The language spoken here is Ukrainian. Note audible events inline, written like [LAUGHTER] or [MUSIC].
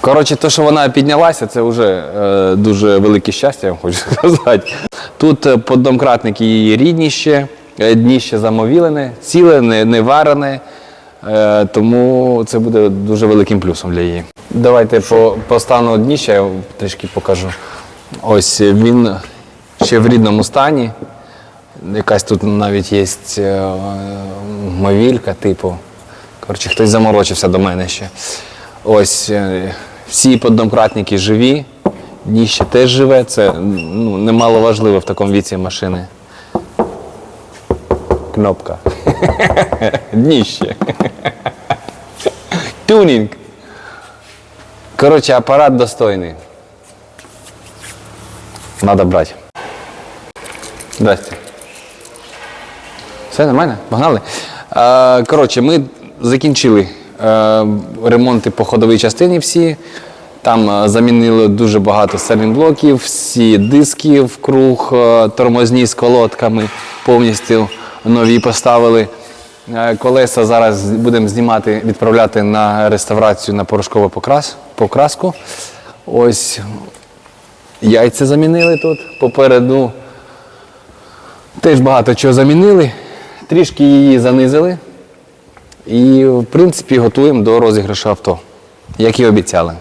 Коротше, те, що вона піднялася, це вже е, дуже велике щастя, я вам хочу [LAUGHS] сказати. Тут е, поддомкратник її рідніще, е, дніще замовілене, ціле, не, не варене. Е, тому це буде дуже великим плюсом для її. Давайте по, по стану дніща я трішки покажу. Ось він ще в рідному стані. Якась тут навіть є е, мовілька, типу. Коротше, хтось заморочився до мене ще. Ось всі поддомкратники живі, дніще теж живе. Це ну, немало важливо в такому віці машини. Кнопка. [LAUGHS] Дніще. Тюнінг. Коротше, апарат достойний. Надо брати. Здрасте. Все нормально? Погнали? Коротше, ми закінчили ремонти по ходовій частині всі. Там е, замінили дуже багато сервінблоків, всі диски в круг, е, тормозні з колодками повністю нові поставили. Е, Колеса зараз будемо знімати, відправляти на реставрацію на порошкову покрас, покраску. Ось яйця замінили тут попереду. Теж багато чого замінили, трішки її занизили. І, в принципі, готуємо до розіграшу авто, як і обіцяли.